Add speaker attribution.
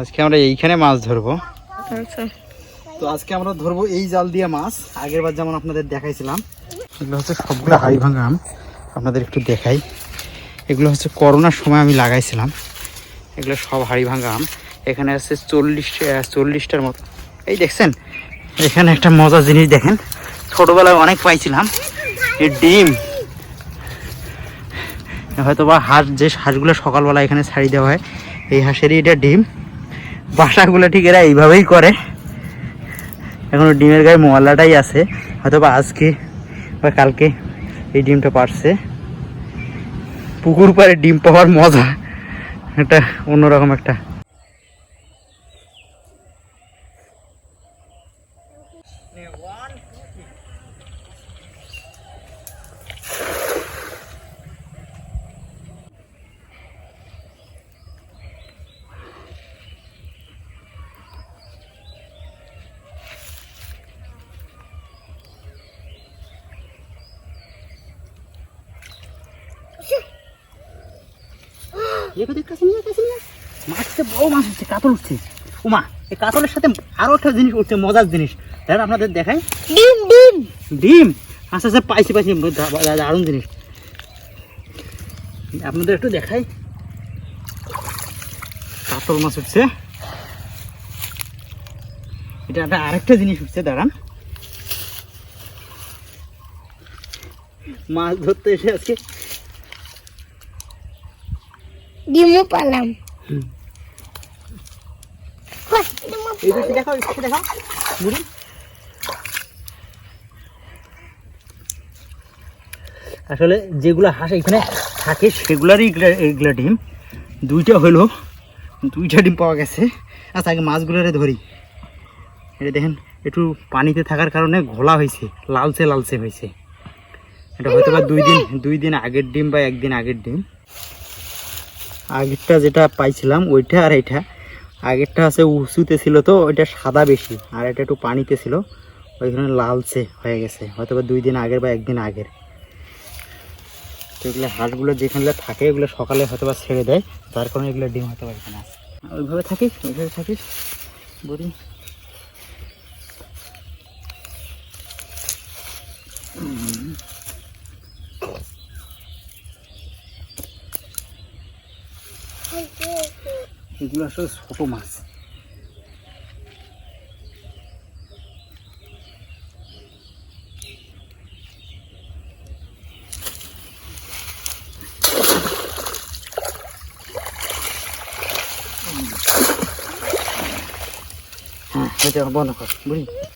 Speaker 1: আজকে আমরা এইখানে মাছ ধরবো।
Speaker 2: আচ্ছা।
Speaker 1: তো আজকে আমরা ধরবো এই জাল দিয়ে মাছ। আগের বার যেমন আপনাদের দেখাইছিলাম এগুলো হচ্ছে সবগুলো হাড়ি ভাঙা আম। আপনাদের একটু দেখাই। এগুলো হচ্ছে করোনার সময় আমি লাগাইছিলাম। এগুলো সব হাড়ি ভাঙা আম। এখানে আছে চল্লিশ চল্লিশটার মতো। এই দেখছেন? এখানে একটা মজার জিনিস দেখেন। ছোটোবেলায় অনেক পাইছিলাম। এই ডিম। হয়তো বা হাঁস যে হাঁসগুলো সকালবেলা এখানে ছাড়ি দেওয়া হয় এই হাঁসেরই এটা ডিম। বাসাগুলো ঠিক এরা এইভাবেই করে। এখনও ডিমের গায়ে মোয়াল্লাটাই আছে। হয়তো বা আজকে বা কালকে এই ডিমটা পারছে। পুকুর পাড়ে ডিম পাওয়ার মজা। একটা অন্যরকম একটা। মাছটা বড় মাছ হচ্ছে কাতল উঠছে। উমা এই কাতলের সাথে আরও একটা জিনিস উঠছে মজার জিনিস। দেখেন আপনাদের দেখাই।
Speaker 2: ডিম ডিম।
Speaker 1: ডিম? আস্তে আস্তে পাইছি পাইছি দারুণ জিনিস। আপনাদের একটু দেখাই। কাতল মাছ উঠছে। এটা একটা আরেকটা জিনিস উঠছে দাঁড়ান। মাছ ধরতে এসে আজকে
Speaker 2: ডিমও পালাম।
Speaker 1: আসলে যেগুলো হাঁস এখানে থাকে সেগুলারই এগুলা এগুলা ডিম। দুইটা হলো দুইটা ডিম পাওয়া গেছে। আচ্ছা আগে মাছগুলোরে ধরি। এটা দেখেন একটু পানিতে থাকার কারণে ঘোলা হয়েছে লালচে লালচে হয়েছে। এটা হয়তো বা দুই দিন দুই দিন আগের ডিম বা একদিন আগের ডিম। আগেরটা যেটা পাইছিলাম, ওইটা আর এটা আগেরটা আছে উঁচুতে ছিল তো, ওইটা সাদা বেশি, আর এটা একটু পানিতে ছিল। ওইখানে লালচে হয়ে গেছে, হয়তো বা দুই দিন আগের বা একদিন আগের। তো এগুলো হাঁসগুলো যেখানে থাকে, এগুলো সকালে হয়তো বা ছেড়ে দেয় তার কারণে এগুলো ডিম হয়তো বা এখানে ওইভাবে থাকিস ওইভাবে থাকিস বলি এগুলো আসলে ছোটো মাছ। হ্যাঁ এটা বন্ধ কর বুঝলি?